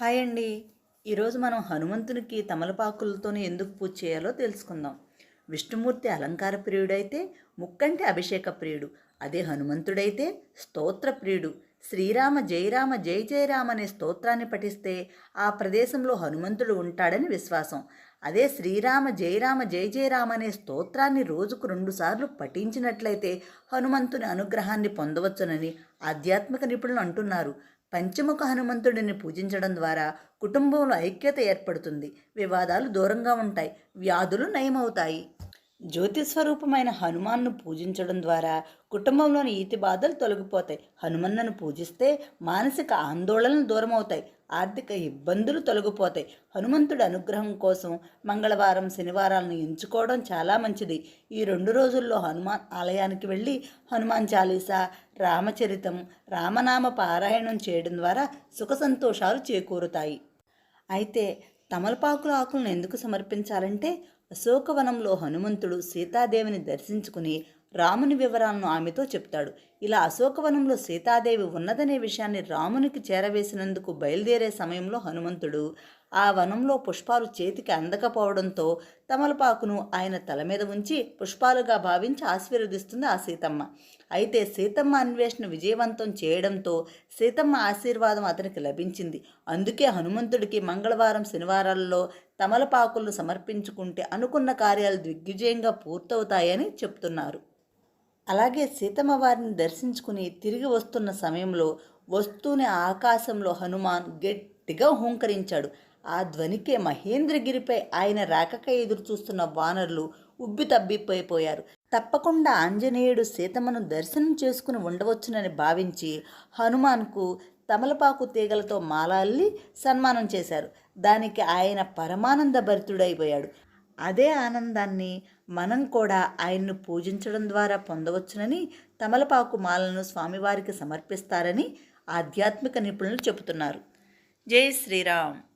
Hi అండి. ఈరోజు మనం హనుమంతునికి తమలపాకులతోనే ఎందుకు పూజ చేయాలో తెలుసుకుందాం. విష్ణుమూర్తి అలంకార ప్రియుడైతే ముక్కంటి అభిషేక ప్రియుడు. అదే హనుమంతుడైతే స్తోత్ర ప్రియుడు. శ్రీరామ జయరామ జయ జయరామ అనే స్తోత్రాన్ని పఠిస్తే ఆ ప్రదేశంలో హనుమంతుడు ఉంటాడని విశ్వాసం. అదే శ్రీరామ జయరామ జయ జయరామ అనే స్తోత్రాన్ని రోజుకు రెండుసార్లు పఠించినట్లయితే హనుమంతుని అనుగ్రహాన్ని పొందవచ్చునని ఆధ్యాత్మిక నిపుణులు అంటున్నారు. పంచముఖ హనుమంతుడిని పూజించడం ద్వారా కుటుంబంలో ఐక్యత ఏర్పడుతుంది. వివాదాలు దూరంగా ఉంటాయి. వ్యాధులు నయమవుతాయి. జ్యోతిస్వరూపమైన హనుమాన్ను పూజించడం ద్వారా కుటుంబంలోని ఈతి బాధలు తొలగిపోతాయి. హనుమన్నను పూజిస్తే మానసిక ఆందోళనలు దూరమవుతాయి. ఆర్థిక ఇబ్బందులు తొలగిపోతాయి. హనుమంతుడి అనుగ్రహం కోసం మంగళవారం శనివారాలను ఎంచుకోవడం చాలా మంచిది. ఈ రెండు రోజుల్లో హనుమాన్ ఆలయానికి వెళ్ళి హనుమాన్ చాలీసా రామచరితం రామనామ పారాయణం చేయడం ద్వారా సుఖ సంతోషాలు చేకూరుతాయి. అయితే తమలపాకుల ఆకులను ఎందుకు సమర్పించాలంటే అశోకవనంలో హనుమంతుడు సీతాదేవిని దర్శించుకుని రాముని వివరాలను ఆమెతో చెప్తాడు. ఇలా అశోకవనంలో సీతాదేవి ఉన్నదనే విషయాన్ని రామునికి చేరవేసినందుకు బయలుదేరే సమయంలో హనుమంతుడు ఆ వనంలో పుష్పాలు చేతికి అందకపోవడంతో తమలపాకును ఆయన తల మీద ఉంచి పుష్పాలుగా భావించి ఆశీర్వదిస్తుంది ఆ సీతమ్మ. అయితే సీతమ్మ అన్వేషణ విజయవంతం చేయడంతో సీతమ్మ ఆశీర్వాదం అతనికి లభించింది. అందుకే హనుమంతుడికి మంగళవారం శనివారాల్లో తమలపాకులను సమర్పించుకుంటే అనుకున్న కార్యాలు దిగ్విజయంగా పూర్తవుతాయని చెప్తున్నారు. అలాగే సీతమ్మ వారిని దర్శించుకుని తిరిగి వస్తున్న సమయంలో వస్తూనే ఆకాశంలో హనుమాన్ గట్టిగా హూంకరించాడు. ఆ ధ్వనికే మహేంద్రగిరిపై ఆయన రాకకై ఎదురు చూస్తున్న వానరులు ఉబ్బితబ్బిపోయిపోయారు తప్పకుండా ఆంజనేయుడు సీతమ్మను దర్శనం చేసుకుని ఉండవచ్చునని భావించి హనుమాన్కు తమలపాకు తీగలతో మాలాల్లి సన్మానం చేశారు. దానికి ఆయన పరమానంద భరితుడైపోయాడు అదే ఆనందాన్ని మనం కూడా ఆయన్ను పూజించడం ద్వారా పొందవచ్చునని తమలపాకు మాలను స్వామివారికి సమర్పిస్తారని ఆధ్యాత్మిక నిపుణులు చెబుతున్నారు. జై శ్రీరామ్.